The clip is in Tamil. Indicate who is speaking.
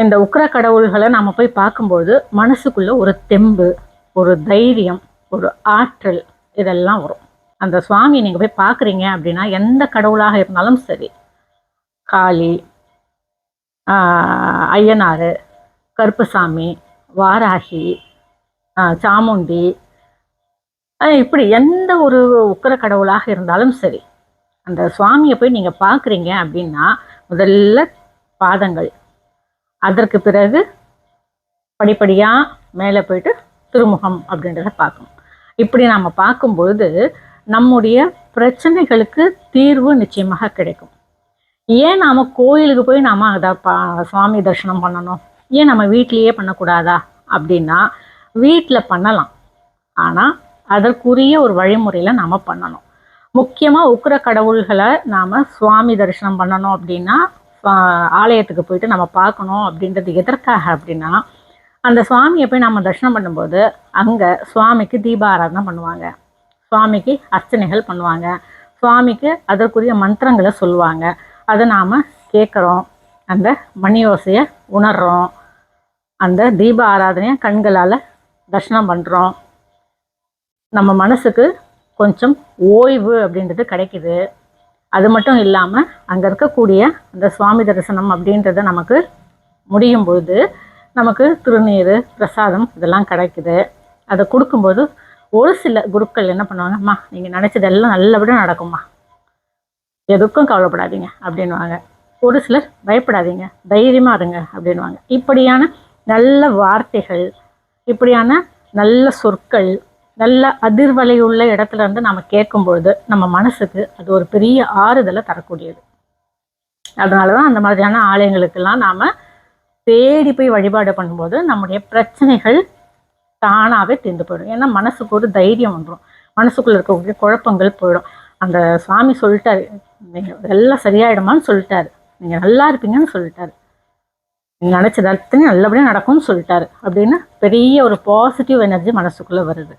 Speaker 1: இந்த உக்கிர கடவுள்களை நாம் போய் பார்க்கும்போது மனசுக்குள்ள ஒரு தெம்பு ஒரு தைரியம் ஒரு ஆற்றல் இதெல்லாம் வரும். அந்த சுவாமியை நீங்கள் போய் பார்க்குறீங்க அப்படின்னா எந்த கடவுளாக இருந்தாலும் சரி காளி ஐயனார் கருப்பசாமி வாராகி சாமுண்டி இப்படி எந்த ஒரு உக்கிர கடவுளாக இருந்தாலும் சரி அந்த சுவாமியை போய் நீங்கள் பார்க்குறீங்க அப்படின்னா முதல்ல பாதங்கள் அதற்கு பிறகு படிப்படியாக மேலே போயிட்டு திருமுகம் அப்படின்றத பார்க்கணும். இப்படி நாம் பார்க்கும்பொழுது நம்முடைய பிரச்சனைகளுக்கு தீர்வு நிச்சயமாக கிடைக்கும். ஏன் நாம் கோயிலுக்கு போய் நாம் அதை பா சுவாமி தரிசனம் பண்ணணும்? ஏன் நம்ம வீட்டிலையே பண்ணக்கூடாதா? அப்படின்னா வீட்டில் பண்ணலாம். ஆனால் அதற்குரிய ஒரு வழிமுறையில் நாம் பண்ணணும். முக்கியமாக உக்கிர கடவுள்களை நாம் சுவாமி தரிசனம் பண்ணணும் அப்படின்னா ஆலயத்துக்கு போயிட்டு நம்ம பார்க்கணும் அப்படின்றது எதற்காக அப்படின்னா அந்த சுவாமியை போய் நம்ம தரிசனம் பண்ணும்போது அங்கே சுவாமிக்கு தீபாராதனை பண்ணுவாங்க. சுவாமிக்கு அர்ச்சனைகள் பண்ணுவாங்க. சுவாமிக்கு அதற்குரிய மந்திரங்களை சொல்லுவாங்க. அதை நாம் கேட்குறோம். அந்த மணி ஓசையை உணர்றோம். அந்த தீப ஆராதனையை கண்களால் தர்ஷனம் பண்ணுறோம் நம்ம மனசுக்கு கொஞ்சம் ஓய்வு அப்படின்றது கிடைக்குது. அது மட்டும் இல்லாமல் அங்கே இருக்கக்கூடிய அந்த சுவாமி தரிசனம் அப்படின்றத நமக்கு முடியும் பொழுது நமக்கு திருநீர் பிரசாதம் இதெல்லாம் கிடைக்குது. அதை கொடுக்கும்போது ஒரு சில குருக்கள் என்ன பண்ணுவாங்கம்மா நீங்கள் நினச்சதெல்லாம் நல்லபடியாக நடக்கும்மா. எதுக்கும் கவலைப்படாதீங்க அப்படின்வாங்க ஒரு சிலர் பயப்படாதீங்க தைரியமாக இருங்க அப்படின்வாங்க இப்படியான நல்ல வார்த்தைகள் இப்படியான நல்ல சொற்கள் நல்ல அதிர்வலையுள்ள இடத்துல இருந்து நம்ம கேட்கும்பொழுது நம்ம மனசுக்கு அது ஒரு பெரிய ஆறுதலை தரக்கூடியது. அதனால தான் அந்த மாதிரியான ஆலயங்களுக்கெல்லாம் நாம் தேடி போய் வழிபாடு பண்ணும்போது நம்முடைய பிரச்சனைகள் தானாகவே தீர்ந்து போயிடும். ஏன்னா மனசுக்கு ஒரு தைரியம் வந்துடும் மனசுக்குள்ளே இருக்கக்கூடிய குழப்பங்கள் போயிடும். அந்த சுவாமி சொல்லிட்டாரு நீங்கள் எல்லாம் சரியாயிடுமான்னு சொல்லிட்டாரு. நீங்கள் நல்லா இருப்பீங்கன்னு சொல்லிட்டாரு. நீங்கள் நினச்சது அத்தனை நல்லபடியாக நடக்கும்னு சொல்லிட்டாரு. அப்படின்னு பெரிய ஒரு பாசிட்டிவ் எனர்ஜி மனசுக்குள்ளே வருது.